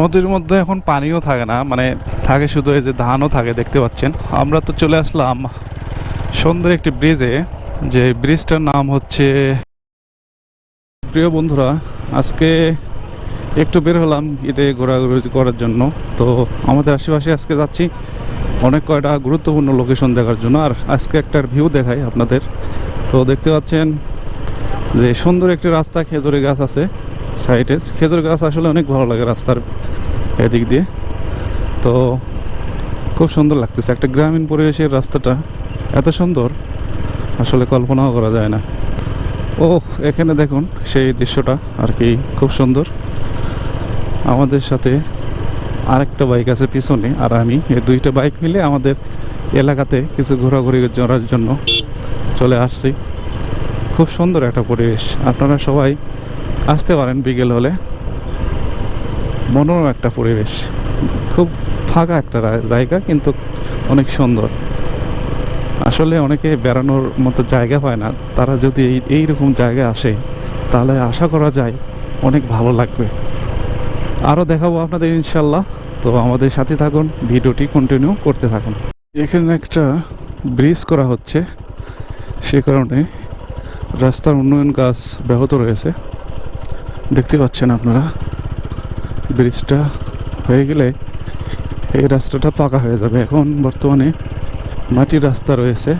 নদীর মধ্যে এখন পানিও থাকে না মানে থাকে শুধু এই যে ধানও থাকে দেখতে পাচ্ছেন। আমরা তো চলে আসলাম সুন্দর একটি ব্রিজে যে ব্রিজটার নাম হচ্ছে প্রিয় বন্ধুরা, আজকে একটু বের হলাম ঈদে ঘোরাঘুরি করার জন্য। তো আমাদের আশেপাশে আজকে যাচ্ছি অনেক কয়টা গুরুত্বপূর্ণ লোকেশন দেখার জন্য, আর আজকে একটা ভিউ দেখাই আপনাদের। তো দেখতে পাচ্ছেন যে সুন্দর একটি রাস্তা খেজুরি গাছ আছে। সাইডে খেজুর গাছ আসলে অনেক ভালো লাগে রাস্তার এদিক দিয়ে। তো খুব সুন্দর লাগতেছে। একটা গ্রামীণ পরিবেশের রাস্তাটা এত সুন্দর, আসলে কল্পনাও করা যায় না। ও এখানে দেখুন সেই দৃশ্যটা আর কি, খুব সুন্দর। আমাদের সাথে আরেকটা বাইক আছে পিছনে আর আমি। এই দুইটা বাইক মিলে আমাদের এলাকাতে কিছু ঘোরাঘুরি করার জন্য চলে আসছি। খুব সুন্দর একটা পরিবেশ। আপনারা সবাই আসতে পারেন বিকেল হলে। মনোরম একটা পরিবেশ। খুব ফাঁকা একটা জায়গা, কিন্তু অনেক সুন্দর। আসলে অনেকে বেড়ানোর মতো জায়গা পায় না। তারা যদি এই এইরকম জায়গায় আসে, তাহলে আশা করা যায় অনেক ভালো লাগবে। আরও দেখাবো আপনাদের ইনশাল্লাহ তো আমাদের সাথে থাকুন, ভিডিওটি কন্টিনিউ করতে থাকুন। এখানে একটা ব্রিজ করা হচ্ছে। সে কারণে রাস্তার উন্নয়ন কাজ ব্যাহত রয়েছে। দেখতে পাচ্ছেন আপনারা, ব্রিজটা হয়ে গেলে এই রাস্তাটা পাকা হয়ে যাবে। এখন বর্তমানে মাটির রাস্তা রয়েছে।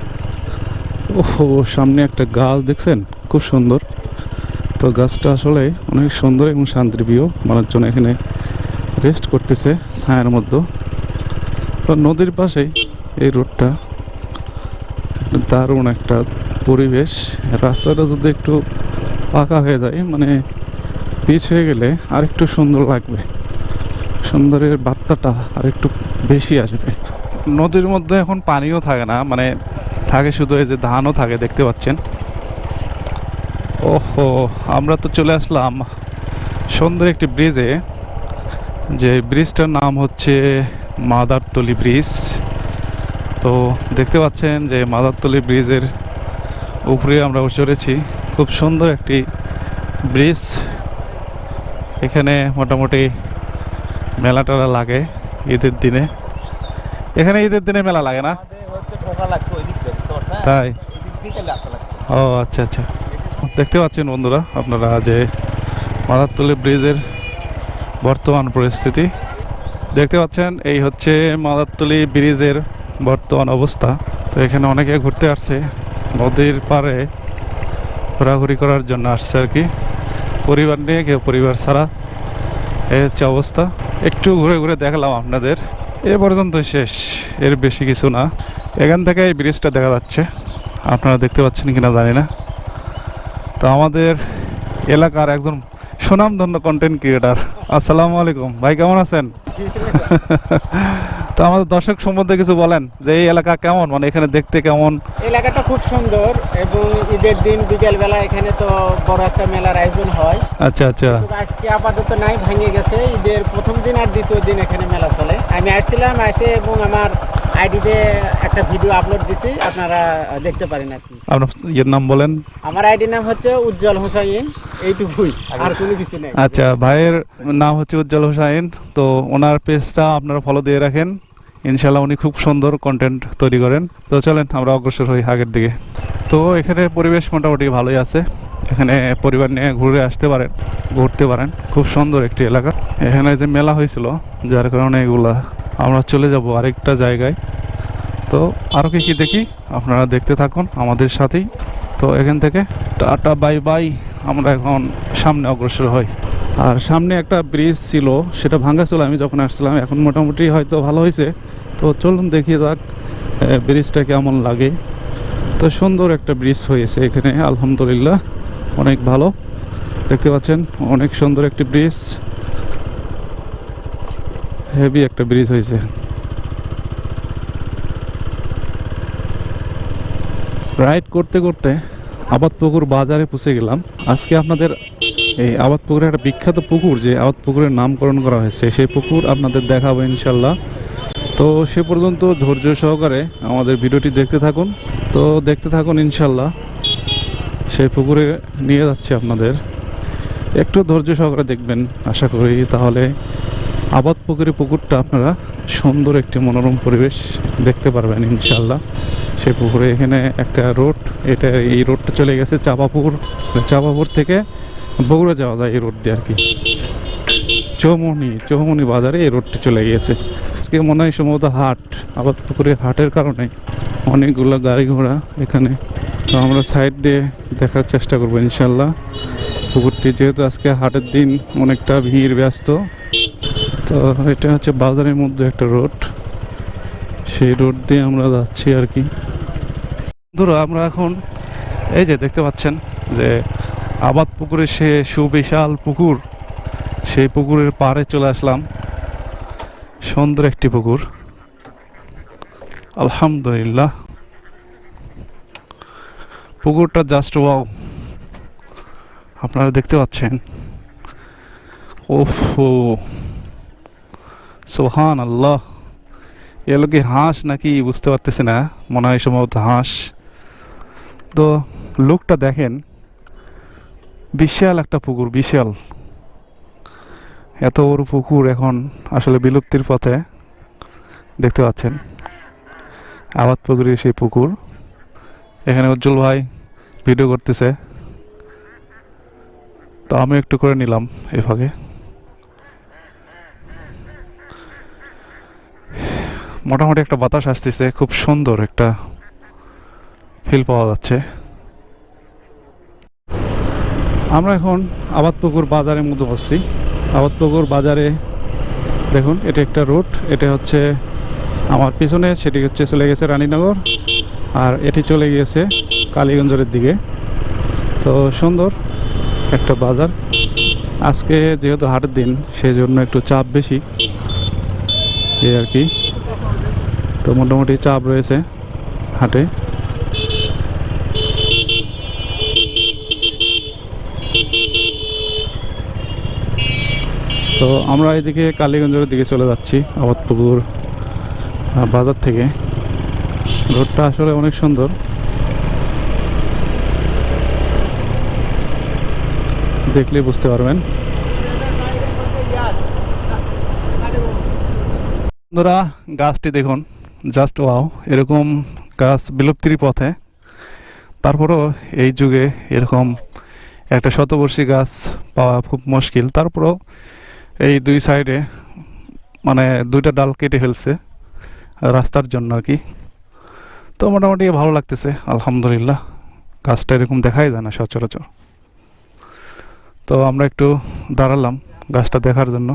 ওহো, সামনে একটা গাছ দেখছেন? খুব সুন্দর। তো গাছটা আসলে অনেক সুন্দর এবং শান্তিপ্রিয়। মানুষজন এখানে রেস্ট করতেছে ছায়ার মধ্যে। তো নদীর পাশেই এই রোডটা। দারুণ একটা পরিবেশ। রাস্তাটা যদি একটু পাকা হয়ে যায় মানে পিচ হয়ে গেলে আর একটু সুন্দর লাগবে। সুন্দরের বার্তাটা আর একটু বেশি আসবে। নদীর মধ্যে এখন পানিও থাকে না মানে থাকে শুধু এই যে ধানও থাকে, দেখতে পাচ্ছেন। ওহো, আমরা তো চলে আসলাম সুন্দর একটি ব্রিজে, যে ব্রিজটার নাম হচ্ছে মাদারতলি ব্রিজ। তো দেখতে পাচ্ছেন যে মাদারতলি ব্রিজের উপরে আমরা চড়েছি। খুব সুন্দর একটি ব্রিজ। এখানে মোটামুটি মেলা টেলা লাগে ঈদের দিনে। এখানে ঈদের দিনে মেলা লাগে না? তাই। ও আচ্ছা আচ্ছা। দেখতে পাচ্ছেন বন্ধুরা আপনারা যে মাদারতলি ব্রিজের বর্তমান পরিস্থিতি। দেখতে পাচ্ছেন, এই হচ্ছে মাদারতলি ব্রিজের বর্তমান অবস্থা। তো এখানে অনেকে ঘুরতে আসছে। নদীর পাড়ে ঘোরাঘুরি করার জন্য আসছে আর কি। পরিবার নিয়ে কেউ পরিবার ছাড়া। এ হচ্ছে অবস্থা। একটু ঘুরে ঘুরে দেখালাম আপনাদের। এ পর্যন্ত শেষ। এর বেশি কিছু না। এখান থেকে এই ব্রিজটা দেখা যাচ্ছে। আপনারা দেখতে পাচ্ছেন কিনা জানি না। তো আমাদের এলাকার একজন সুনামধন্য কন্টেন্ট ক্রিয়েটার আসসালামু আলাইকুম। ভাই কেমন আছেন? আমাদের দর্শক সম্বন্ধে কিছু বলেন যে এই এলাকা কেমন? মানে এখানে দেখতে কেমন? এলাকাটা খুব সুন্দর এবং ঈদের দিন বিকেল বেলা এখানে তো বড় একটা মেলার আয়োজন হয়। আচ্ছা আচ্ছা। আজকে আপাতত নাই ভেঙে গেছে। ঈদের প্রথম দিন আর দ্বিতীয় দিন এখানে মেলা চলে। আমি আসছিলাম আসে এবং আমার আইডিতে একটা ভিডিও আপলোড দিছি। আপনারা দেখতে পারেন আর কি। আপনার ইয়ের নাম বলেন। আমার আইডির নাম হচ্ছে উজ্জ্বল হোসাইন। এইটুকুই আর কোনো কিছু নেই। আচ্ছা ভাইয়ের নাম হচ্ছে উজ্জ্বল হোসাইন। তো ওনার পেজটা আপনারা ফলো দিয়ে রাখেন। ইনশাল্লাহ উনি খুব সুন্দর কন্টেন্ট তৈরি করেন। তো চলেন, আমরা অগ্রসর হই আগের দিকে। তো এখানে পরিবেশ মোটামুটি ভালোই আছে। এখানে পরিবার নিয়ে ঘুরে আসতে পারেন, ঘুরতে পারেন। খুব সুন্দর একটি এলাকা। এখানে যে মেলা হয়েছিল, যার কারণে এগুলা আমরা চলে যাব আরেকটা জায়গায়। তো আরও কি কী দেখি, আপনারা দেখতে থাকুন আমাদের সাথেই। তো এখান থেকে টাটা, বাই বাই। আমরা এখন সামনে অগ্রসর হই। আর সামনে একটা ব্রিজ ছিল, সেটা ভাঙা ছিল। আমি যখন আসছিলাম, এখন মোটামুটি হয়তো ভালো হয়েছে। তো চলুন দেখি যাক ব্রিজটা কেমন লাগে। তো সুন্দর একটা ব্রিজ হয়েছে এখানে, আলহামদুলিল্লাহ। অনেক ভালো। দেখতে পাচ্ছেন, অনেক সুন্দর একটি ব্রিজ হেভি একটা ব্রিজ হয়েছে। রাইড করতে করতে আবাদপুকুর বাজারে পৌঁছে গেলাম। আজকে আপনাদের এই আবাদপুকুরের একটা বিখ্যাত পুকুর যে আবাদপুকুরের নামকরণ করা হয়েছে, সেই পুকুর আপনাদের দেখাবো ইনশাল্লাহ তো সে পর্যন্ত ধৈর্য সহকারে আমাদের ভিডিওটি দেখতে থাকুন। তো দেখতে থাকুন ইনশাল্লাহ সেই পুকুরে নিয়ে যাচ্ছে আপনাদের। একটু ধৈর্য সহকারে দেখবেন, আশা করি তাহলে আবাদ পুকুরে পুকুরটা আপনারা সুন্দর একটি মনোরম পরিবেশ দেখতে পারবেন ইনশাল্লাহ সেই পুকুরে এখানে একটা রোড, এটা এই রোডটা চলে গেছে চাপাপুর চাপাপুর থেকে বগুড়া যাওয়া যায় এই রোড দিয়ে আর কি। চৌমনি চৌমনি বাজারে এই রোডটি চলে গিয়েছে। আজকে মনে হয় সম্ভবত হাট আবার পুকুরের হাটের কারণে অনেকগুলো গাড়ি ঘোড়া এখানে। তো আমরা সাইড দিয়ে দেখার চেষ্টা করব ইনশাল্লাহ। পুকুরটি যেহেতু আজকে হাটের দিন, অনেকটা ভিড়, ব্যস্ত। তো এটা হচ্ছে বাজারের মধ্যে একটা রোড সেই রোড দিয়ে আমরা যাচ্ছি আর কি। ধরো আমরা এখন এই যে দেখতে পাচ্ছেন যে আবাদ পুকুরে সে সুবিশাল পুকুর, সেই পুকুরের পাড়ে চলে আসলাম। সুন্দর একটি পুকুর। আলহামদুলিল্লাহ। পুকুরটা জাস্ট ওয়াও আপনারা দেখতে পাচ্ছেন। ওফো। সোহান আল্লাহ এগুলো কি হাঁস নাকি বুঝতে পারতেছি না, মনে হয় সম্ভবত হাঁস। তো, লোকটা দেখেন। বিশাল একটা পুকুর, বিশাল। এত বড় পুকুর এখন আসলে বিলুপ্তির পথে, দেখতে পাচ্ছেন। আবাদ পুকুরের সেই পুকুর। এখানে উজ্জ্বল ভাই ভিডিও করতেছে। তো আমি একটু করে নিলাম এই ফাঁকে। মোটামুটি একটা বাতাস আসতেছে, খুব সুন্দর একটা ফিল পাওয়া যাচ্ছে। আমরা এখন আবাদপুকুর বাজারের মধ্যে বসছি। আবাদপুকুর বাজারে দেখুন, এটা একটা রুট। এটা হচ্ছে আমার পিছনে, সেটি হচ্ছে চলে গেছে রানীনগর। আর এটি চলে গিয়েছে কালীগঞ্জের দিকে। তো সুন্দর একটা বাজার। আজকে যেহেতু হাটের দিন সেই জন্য একটু চাপ বেশি। এই আর কি। তো মোটামুটি চাপ রয়েছে হাটে। তো আমরা এদিকে কালীগঞ্জের দিকে চলে যাচ্ছি, আবাদপুকুর বাজার থেকে। রোডটা আসলে অনেক সুন্দর। দেখলে বুঝতে পারবেন। বন্ধুরা, গাছটি দেখুন জাস্ট ওয়াও এরকম গাছ বিলুপ্তির পথে। তারপরও এই যুগে এরকম একটা শতবর্ষী গাছ পাওয়া খুব মুশকিল। তারপরও এই দুই সাইডে মানে দুইটা ডাল কেটে ফেলছে রাস্তার জন্য আর কি। তো মোটামুটি ভালো লাগতেছে, আলহামদুলিল্লাহ। গাছটা এরকম দেখাই যায় না সচরাচর। তো আমরা একটু দাঁড়ালাম গাছটা দেখার জন্য।